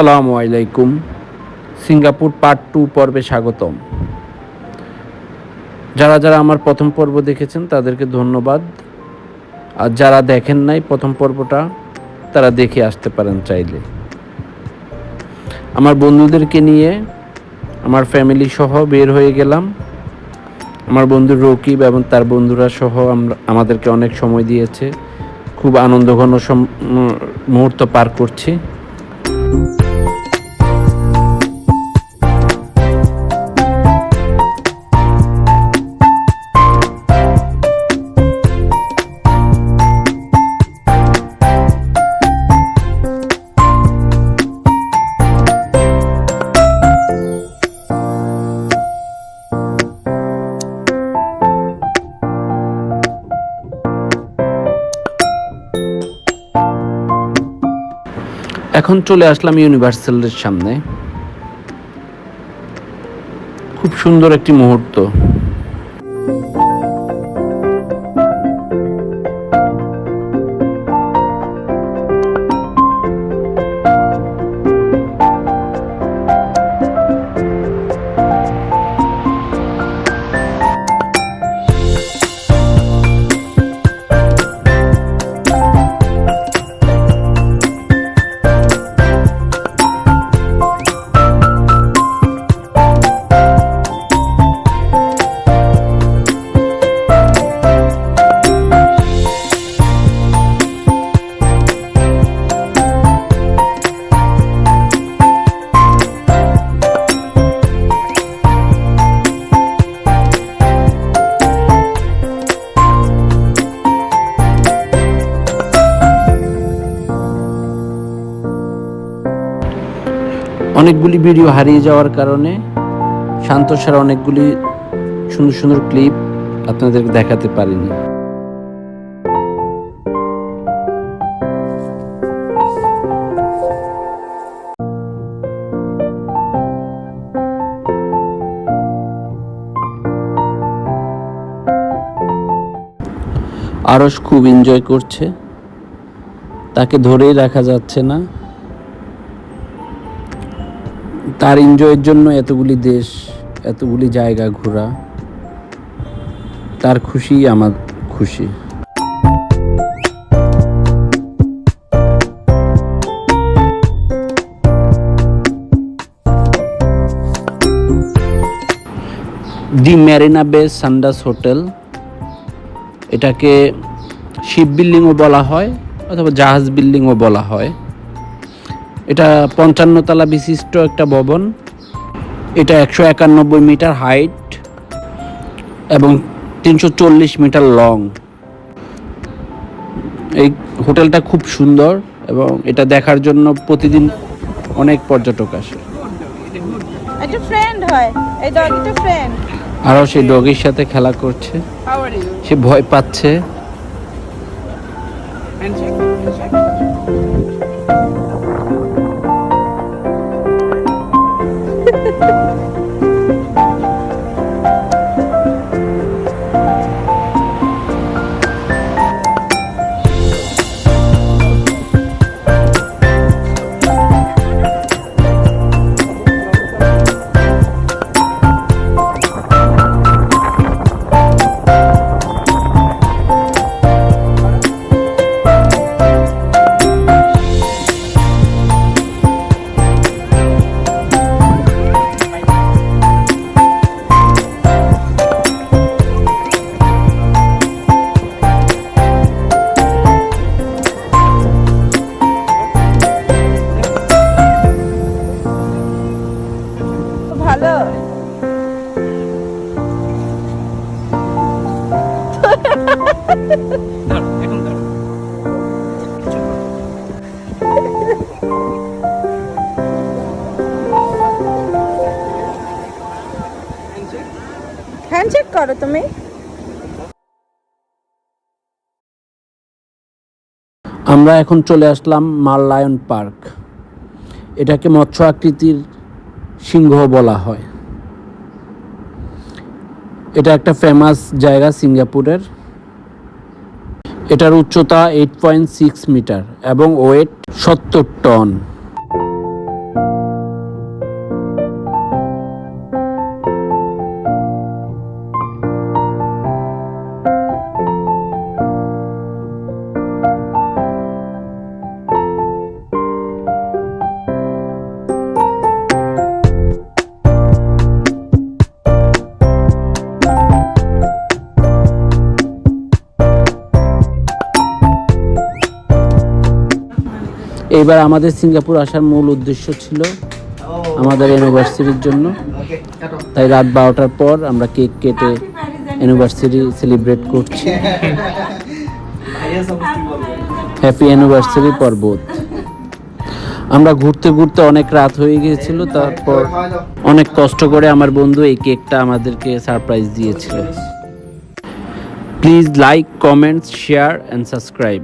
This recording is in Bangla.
আসসালামু আলাইকুম। সিঙ্গাপুর পার্ট টু পর্বে স্বাগতম। যারা যারা আমার প্রথম পর্ব দেখেছেন, তাদেরকে ধন্যবাদ। আর যারা দেখেন নাই প্রথম পর্বটা, তারা দেখে আসতে পারেন চাইলে। আমার বন্ধুদেরকে নিয়ে আমার ফ্যামিলি সহ বের হয়ে গেলাম। আমার বন্ধু রকিব এবং তার বন্ধুরা সহ আমরা, আমাদেরকে অনেক সময় দিয়েছে। খুব আনন্দঘন মুহূর্ত পার করছি। এখন চলে আসলাম ইউনিভার্সালের সামনে। খুব সুন্দর একটি মুহূর্ত। অনেকগুলি ভিডিও হারিয়ে যাওয়ার কারণে শান্তসার অনেকগুলি সুন্দর সুন্দর ক্লিপ আপনাদের দেখাতে পারিনি। আরস খুব এনজয় করছে। তাকে ধরেই রাখা যাচ্ছে না। তার এনজয়ের জন্য এতগুলি দেশ, এতগুলি জায়গা ঘোরা, তার খুশি আমার খুশি। দি ম্যারিনা বে সান্ডাস হোটেল, এটাকে শিপ বিল্ডিংও বলা হয় অথবা জাহাজ বিল্ডিংও বলা হয়। এটা পঞ্চান্ন তলা বিশিষ্ট একটা ভবন। এটা একশো একানব্বই মিটার হাইট এবং তিনশো চল্লিশ মিটার লং। এই হোটেলটা খুব সুন্দর এবং এটা দেখার জন্য প্রতিদিন অনেক পর্যটক আসে। একটা ফ্রেন্ড হয়। এই ডগিটা ফ্রেন্ড আরও সেই ডগির সাথে খেলা করছে? সে ভয় পাচ্ছে। ভালো. হ্যান্ডশেক করো তুমি। আমরা এখন চলে আসলাম মাল লায়ন পার্ক। এটাকে মৎস্য আকৃতির সিংহ বলা হয়। এটা একটা ফেমাস জায়গা সিঙ্গাপুরের। এটার উচ্চতা এইট পয়েন্ট সিক্স মিটার এবং ওয়েট সত্তর টন এইবার আমাদের সিঙ্গাপুর আসার মূল উদ্দেশ্য ছিল আমাদের অ্যানিভার্সারির জন্য। তাই রাত বারোটার পর আমরা কেক কেটে অ্যানিভার্সারি সেলিব্রেট করছি। হ্যাপি অ্যানিভার্সারি পর্বত। আমরা ঘুরতে ঘুরতে অনেক রাত হয়ে গিয়েছিল, তারপর অনেক কষ্ট করে আমার বন্ধু এই কেকটা আমাদেরকে সারপ্রাইজ দিয়েছিল। Please like comments share and subscribe